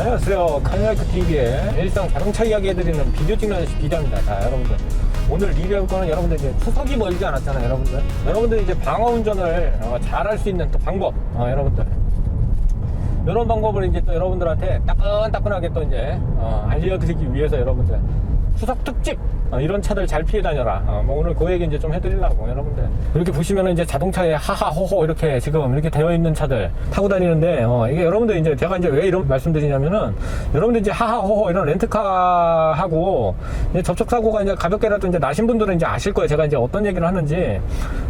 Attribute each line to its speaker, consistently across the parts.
Speaker 1: 안녕하세요. 카니라이크 TV의 일상 자동차 이야기 해드리는 비디오 찍는 비디오입니다. 자, 여러분들. 오늘 리뷰할 거는 여러분들 이제 추석이 멀지 않았잖아요, 여러분들. 여러분들 이제 방어 운전을 어, 잘할 수 있는 또 방법, 어, 여러분들. 이런 방법을 이제 또 여러분들한테 따끈따끈하게 또 이제 어, 알려드리기 위해서 여러분들 추석 특집 어, 이런 차들 잘 피해 다녀라. 어, 뭐 오늘 그 얘기 이제 좀 해드리려고 여러분들 이렇게 보시면은 이제 자동차에 하하호호 이렇게 지금 이렇게 되어 있는 차들 타고 다니는데 어, 이게 여러분들 이제 제가 이제 왜 이런 말씀드리냐면은 여러분들 이제 하하호호 이런 렌트카하고 이제 접촉 사고가 이제 가볍게라도 이제 나신 분들은 이제 아실 거예요. 제가 이제 어떤 얘기를 하는지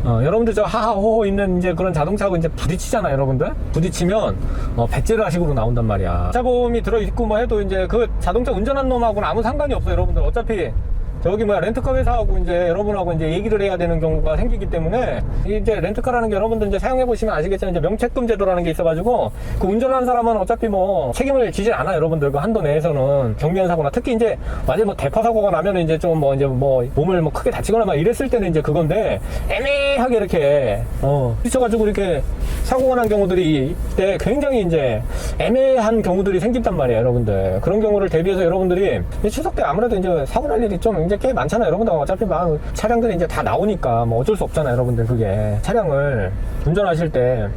Speaker 1: 어, 여러분들 저 하하호호 있는 이제 그런 자동차하고 이제 부딪히잖아요, 여러분들. 부딪히면 어, 백제라식으로 나온단 말이야. 차보험이 들어 있고 뭐 해도 이제 그 자동차 운전한 놈하고는 아무 상관이 없어요, 여러분들. 어차 피 저기 뭐야 렌트카 회사하고 이제 여러분하고 이제 얘기를 해야 되는 경우가 생기기 때문에 이제 렌트카라는 게 여러분들 이제 사용해 보시면 아시겠지만 이제 명책금 제도라는 게 있어가지고 그 운전하는 사람은 어차피 뭐 책임을 지질 않아 요 여러분들. 그 한도 내에서는. 경미한 사고나. 특히 이제 만약 뭐 대파 사고가 나면 이제 좀 뭐 이제 뭐 몸을 뭐 크게 다치거나 막 이랬을 때는 이제 그건데 애매하게 이렇게 어 부딪혀가지고 이렇게 사고가 난 경우들이 때 굉장히 이제 애매한 경우들이 생긴단 말이에요 여러분들. 그런 경우를 대비해서 여러분들이 추석 때 아무래도 이제 사고 날 일이 좀 이제 꽤 많잖아요 여러분들. 어차피 막 차량들이 이제 다 나오니까 뭐 어쩔 수 없잖아요 여러분들 그게. 차량을 운전하실 때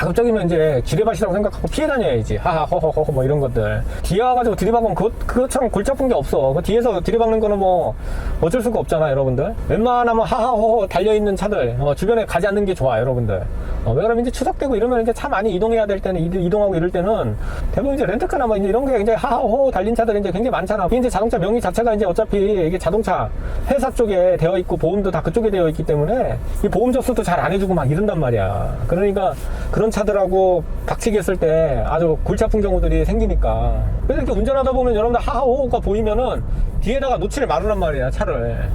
Speaker 1: 가급적이면 이제 지뢰밭이라고 생각하고 피해 다녀야지. 하하, 허허허허, 뭐 이런 것들. 뒤에 와가지고 들이박으면 그것, 그것처럼 골치 아픈 게 없어. 그 뒤에서 들이박는 거는 뭐 어쩔 수가 없잖아, 여러분들. 웬만하면 하하, 허허 달려있는 차들, 어, 주변에 가지 않는 게 좋아, 여러분들. 어, 왜 그러면 이제 추석되고 이러면 이제 차 많이 이동해야 될 때는 이- 이동하고 이럴 때는 대부분 이제 렌트카나 뭐 이런 게 이제 하하, 허허 달린 차들이 이제 굉장히 많잖아. 이제 자동차 명의 자체가 이제 어차피 이게 자동차 회사 쪽에 되어 있고 보험도 다 그쪽에 되어 있기 때문에 이 보험 접수도 잘 안 해주고 막 이런단 말이야. 그러니까 그런 차들하고 박치기 했을 때 아주 골치 아픈 경우들이 생기니까. 그래서 이렇게 운전하다 보면 여러분들 하하호호가 보이면은 뒤에다가 놓치를 마르란 말이야, 차를.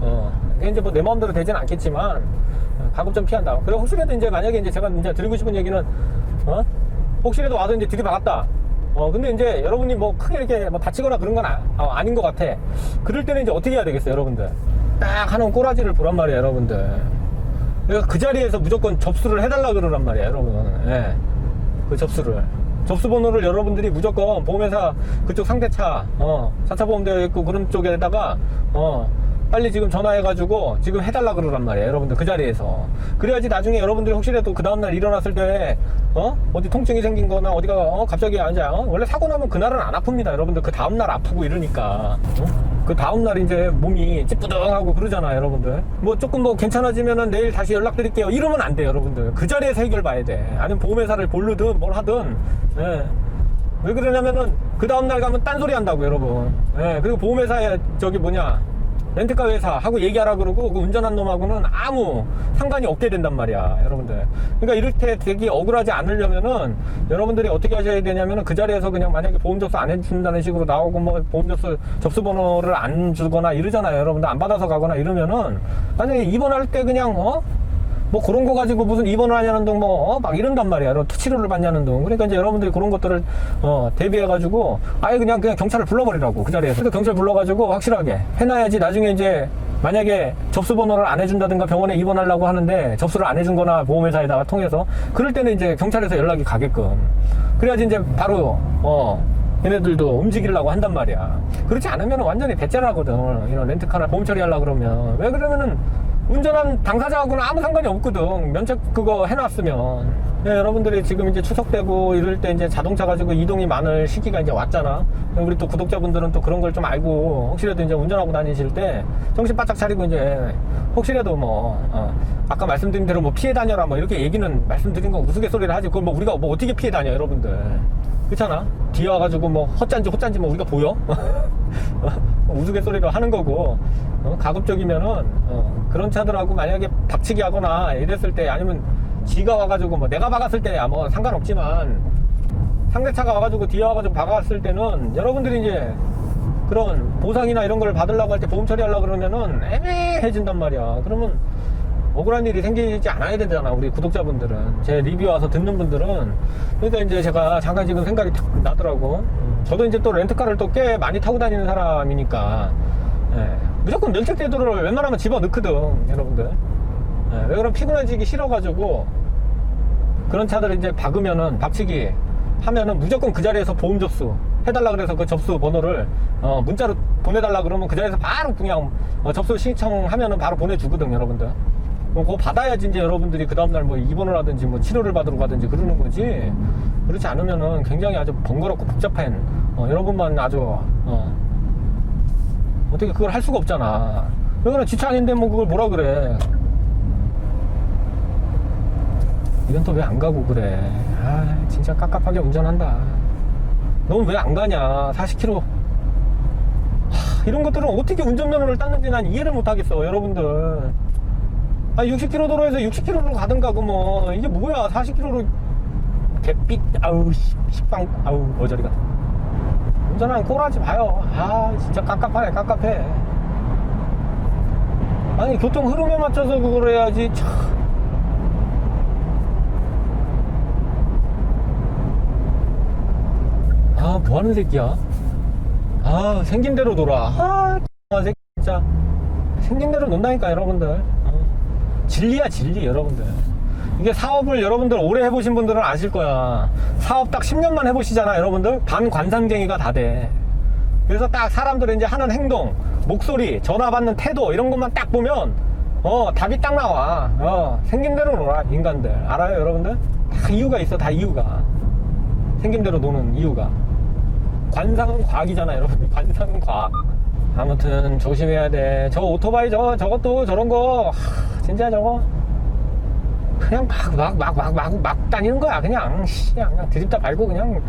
Speaker 1: 어. 이제 뭐 내 마음대로 되진 않겠지만, 어, 가급 좀 피한다. 그리고 혹시라도 이제 만약에 이제 제가 이제 드리고 싶은 얘기는, 어? 혹시라도 와서 이제 들이박았다. 어, 근데 이제 여러분이 뭐 크게 이렇게 뭐 다치거나 그런 건 아, 닌것 같아. 그럴 때는 이제 어떻게 해야 되겠어요, 여러분들? 딱 하는 꼬라지를 보란 말이에요, 여러분들. 그러니까 그 자리에서 무조건 접수를 해달라 그러란 말이야, 여러분. 예. 그 접수를. 접수 번호를 여러분들이 무조건 보험회사 그쪽 상대차, 어, 차차 보험 되어 있고 그런 쪽에다가, 어, 빨리 지금 전화해가지고 지금 해달라 그러란 말이야, 여러분들 그 자리에서. 그래야지 나중에 여러분들이 혹시라도 그 다음날 일어났을 때, 어? 어디 통증이 생긴 거나 어디가, 어, 갑자기 앉아, 어? 원래 사고 나면 그날은 안 아픕니다, 여러분들. 그 다음날 아프고 이러니까. 어? 그 다음날 이제 몸이 찌뿌둥하고 그러잖아, 여러분들. 뭐 조금 뭐 괜찮아지면은 내일 다시 연락드릴게요. 이러면 안 돼, 여러분들. 그 자리에서 해결 봐야 돼. 아니면 보험회사를 부르든 뭘 하든, 예. 왜 그러냐면은 그 다음날 가면 딴소리 한다고, 여러분. 예. 그리고 보험회사에 저기 뭐냐. 렌트카 회사 하고 얘기하라 그러고 그 운전한 놈하고는 아무 상관이 없게 된단 말이야 여러분들 그러니까 이렇게 되게 억울하지 않으려면은 여러분들이 어떻게 하셔야 되냐면은 그 자리에서 그냥 만약에 보험 접수 안 해준다는 식으로 나오고 뭐 보험 접수 접수 번호를 안 주거나 이러잖아요 여러분들 안 받아서 가거나 이러면은 만약에 입원할 때 그냥 어? 뭐 그런 거 가지고 무슨 입원을 하냐는 둥뭐막 이런단 말이야. 치료를 받냐는 둥. 그러니까 이제 여러분들이 그런 것들을 어 대비해 가지고 아예 그냥 그냥 경찰을 불러버리라고 그 자리에서. 그래서 경찰 불러가지고 확실하게 해놔야지 나중에 이제 만약에 접수 번호를 안 해준다든가 병원에 입원하려고 하는데 접수를 안 해준 거나 보험회사에다가 통해서 그럴 때는 이제 경찰에서 연락이 가게끔. 그래야지 이제 바로 어 얘네들도 움직이려고 한단 말이야. 그렇지 않으면 완전히 배째라거든. 이런 렌트카나 보험 처리하려고 그러면. 왜 그러면은 운전한 당사자하고는 아무 상관이 없거든. 면책 그거 해놨으면. 네, 여러분들이 지금 이제 추석 되고 이럴 때 이제 자동차 가지고 이동이 많을 시기가 이제 왔잖아. 우리 또 구독자분들은 또 그런 걸 좀 알고 혹시라도 이제 운전하고 다니실 때 정신 바짝 차리고 이제 혹시라도 뭐 어, 아까 말씀드린 대로 뭐 피해 다녀라 뭐 이렇게 얘기는 말씀드린 건 우스갯소리를 하지 그걸 뭐 우리가 뭐 어떻게 피해 다녀 여러분들 그렇잖아 뒤에 와가지고 뭐 헛잔지 헛잔지 뭐 우리가 보여 우스갯소리로 하는 거고 어, 가급적이면은 어, 그런 차들하고 만약에 박치기 하거나 이랬을 때 아니면 지가 와가지고 뭐 내가 박았을 때야 뭐 상관없지만 상대차가 와가지고 뒤에 와가지고 박았을 때는 여러분들이 이제 그런 보상이나 이런 걸 받으려고 할 때 보험 처리하려고 그러면은 애매해진단 말이야. 그러면 억울한 일이 생기지 않아야 되잖아 우리 구독자분들은. 제 리뷰 와서 듣는 분들은. 그러니까 이제 제가 잠깐 지금 생각이 탁 나더라고. 저도 이제 또 렌트카를 또 꽤 많이 타고 다니는 사람이니까. 예, 무조건 면책 제도를 웬만하면 집어넣거든 여러분들. 예, 왜 그러면 피곤해지기 싫어가지고 그런 차들을 이제 박으면은 박치기 하면은 무조건 그 자리에서 보험 접수 해달라 그래서 그 접수 번호를 어, 문자로 보내달라 그러면 그 자리에서 바로 그냥 어, 접수 신청하면은 바로 보내주거든 여러분들. 뭐 그거 받아야지 이제 여러분들이 그 다음날 뭐 입원을 하든지 뭐 치료를 받으러 가든지 그러는 거지. 그렇지 않으면은 굉장히 아주 번거롭고 복잡한 어, 여러분만 아주 어, 어떻게 그걸 할 수가 없잖아. 이거는 지차 아닌데 뭐 그걸 뭐라 그래. 이건 또 왜 안 가고 그래? 아 진짜 깝깝하게 운전한다. 넌 왜 안 가냐? 40km 하, 이런 것들은 어떻게 운전면허를 땄는지 난 이해를 못하겠어 여러분들. 아 60km 도로에서 60km로 가든가 그뭐. 이게 뭐야? 40km로 개빛 아우 씨, 식빵 아우 어저리 가 운전하는 꼴하지 마요 아 진짜 깝깝하네 깝깝해 아니 교통 흐름에 맞춰서 그걸 해야지 참 아, 뭐 하는 새끼야? 아, 생긴 대로 놀아. 아, 새끼 진짜. 생긴 대로 논다니까, 여러분들. 어. 진리야, 진리, 여러분들. 이게 사업을 여러분들 오래 해보신 분들은 아실 거야. 사업 딱 10년만 해보시잖아, 여러분들. 반관상쟁이가 다 돼. 그래서 딱 사람들이 이제 하는 행동, 목소리, 전화 받는 태도, 이런 것만 딱 보면, 어, 답이 딱 나와. 어, 생긴 대로 놀아, 인간들. 알아요, 여러분들? 다 이유가 있어, 다 이유가. 생긴 대로 노는 이유가. 관상은 과학이잖아, 여러분. 관상은 과학. 아무튼 조심해야 돼. 저 오토바이 저 저것도 저런 거 하, 진짜 저거 그냥 막 막 막 막 막 막 다니는 거야. 그냥 씨, 그냥 드립다 밟고 그냥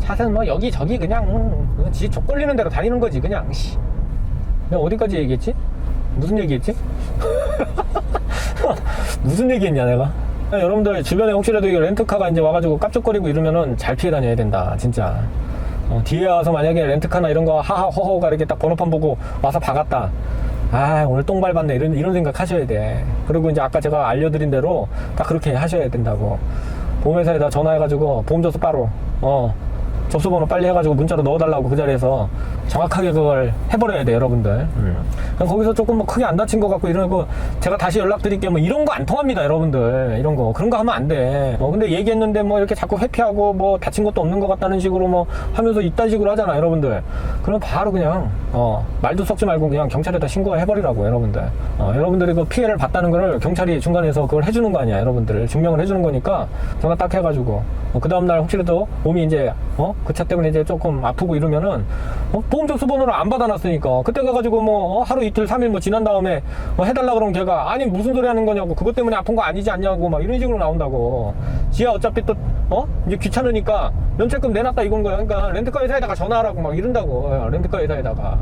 Speaker 1: 차선 뭐 여기 저기 그냥 음, 지 족걸리는 대로 다니는 거지. 그냥 씨. 내가 어디까지 얘기했지? 무슨 얘기했지? 무슨 얘기했냐 내가? 야, 여러분들 주변에 혹시라도 이거 렌트카가 이제 와가지고 깝죽거리고 이러면은 잘 피해 다녀야 된다 진짜 어, 뒤에 와서 만약에 렌트카나 이런 거 하하 허허가 이렇게 딱 번호판 보고 와서 박았다 아 오늘 똥 밟았네. 이런 이런 생각 하셔야 돼. 그리고 이제 아까 제가 알려드린 대로 딱 그렇게 하셔야 된다고. 보험회사에다 전화해가지고 보험조서 바로 어 접수번호 빨리 해가지고 문자로 넣어달라고 그 자리에서 정확하게 그걸 해버려야 돼 여러분들. 그럼 거기서 조금 뭐 크게 안 다친 것 같고 이런 거 제가 다시 연락드릴게요. 뭐 이런 거 안 통합니다 여러분들. 이런 거. 그런 거 하면 안 돼. 뭐 근데 얘기했는데 뭐 이렇게 자꾸 회피하고 뭐 다친 것도 없는 것 같다는 식으로 뭐 하면서 이딴 식으로 하잖아 여러분들. 그럼 바로 그냥 어 말도 섞지 말고 그냥 경찰에다 신고해버리라고 여러분들. 어, 여러분들이 그 피해를 봤다는 거를 경찰이 중간에서 그걸 해주는 거 아니야 여러분들. 증명을 해주는 거니까 전화 딱 해가지고 어, 그 다음날 혹시라도 몸이 이제 어그 차 때문에 이제 조금 아프고 이러면은 어, 보험 접수 번호를 안 받아놨으니까. 그때 가가지고 뭐 어, 하루 이틀 삼일 뭐 지난 다음에 뭐 해달라 그러면 걔가 아니 무슨 소리 하는 거냐고. 그것 때문에 아픈 거 아니지 않냐고 막 이런 식으로 나온다고. 지야 어차피 또 어? 이제 귀찮으니까 면책금 내놨다 이건 거야. 그러니까 렌트카 회사에다가 전화하라고 막 이런다고. 어, 렌트카 회사에다가.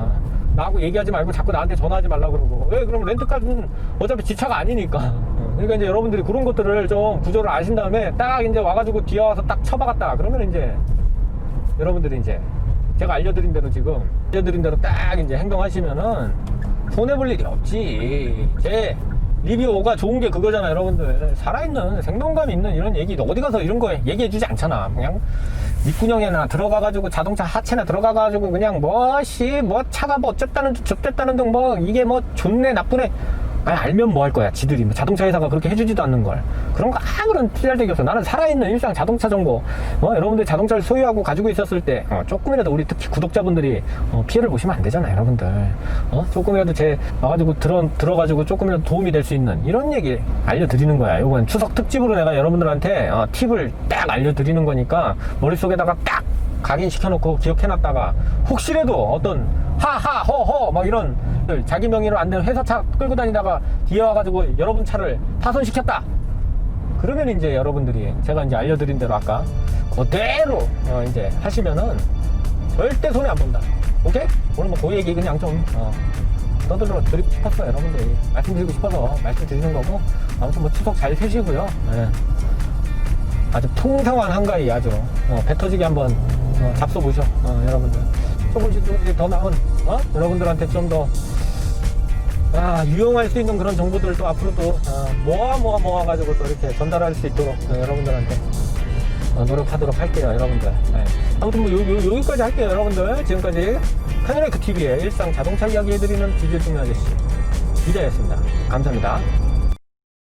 Speaker 1: 나하고 얘기하지 말고 자꾸 나한테 전화하지 말라 그러고. 왜 그럼 렌트카는 어차피 지차가 아니니까. 그러니까 이제 여러분들이 그런 것들을 좀 구조를 아신 다음에 딱 이제 와가지고 뒤에 와서 딱 쳐박았다. 그러면 이제 여러분들이 이제 제가 알려드린 대로 지금 알려드린 대로 딱 이제 행동하시면은 손해볼 일이 없지. 제 리뷰가 좋은 게 그거잖아 여러분들. 살아있는 생동감 있는 이런 얘기 어디 가서 이런 거 얘기해 주지 않잖아. 그냥 밑구녕에나 들어가 가지고 자동차 하체나 들어가 가지고 그냥 뭐씨 뭐 차가 뭐 어쨌다는 둥 저쨌다는 둥뭐 이게 뭐 좋네 나쁘네 아니 알면 뭐 할 거야 지들이. 뭐 자동차 회사가 그렇게 해주지도 않는 걸. 그런 거 아무런 필살적이 없어. 나는 살아있는 일상 자동차 정보. 어, 여러분들 자동차를 소유하고 가지고 있었을 때 어, 조금이라도 우리 특히 구독자분들이 어, 피해를 보시면 안 되잖아요 여러분들. 어? 조금이라도 제 와가지고 들어, 들어가지고 조금이라도 도움이 될 수 있는 이런 얘기 알려드리는 거야. 요건 추석 특집으로 내가 여러분들한테 어, 팁을 딱 알려드리는 거니까 머릿속에다가 딱 각인시켜놓고 기억해놨다가 혹시라도 어떤 하하 허허 막 이런 자기 명의로 안 되는 회사 차 끌고 다니다가 뒤에 와가지고 여러분 차를 파손시켰다 그러면 이제 여러분들이 제가 이제 알려드린 대로 아까 그대로 어 이제 하시면은 절대 손해 안 본다 오케이? 오늘 뭐그 얘기 그냥 좀 어, 떠들러 드리고 싶었어요 여러분들이 말씀드리고 싶어서 말씀드리는 거고 아무튼 뭐 추석 잘 세시고요 예. 아주 풍성한 한가위 아주 어, 배 터지게 한번 어, 잡숴보셔 어, 여러분들. 조금씩 조금씩 더 나은 어? 여러분들한테 좀 더 아, 유용할 수 있는 그런 정보들을 또 앞으로 또 어, 모아 모아 모아 가지고 또 이렇게 전달할 수 있도록 어, 여러분들한테 어, 노력하도록 할게요 여러분들. 네. 아무튼 뭐 요, 요, 여기까지 할게요 여러분들. 지금까지 카니라이크 TV의 일상 자동차 이야기 해드리는 디젤 중의 아저씨 기자였습니다. 감사합니다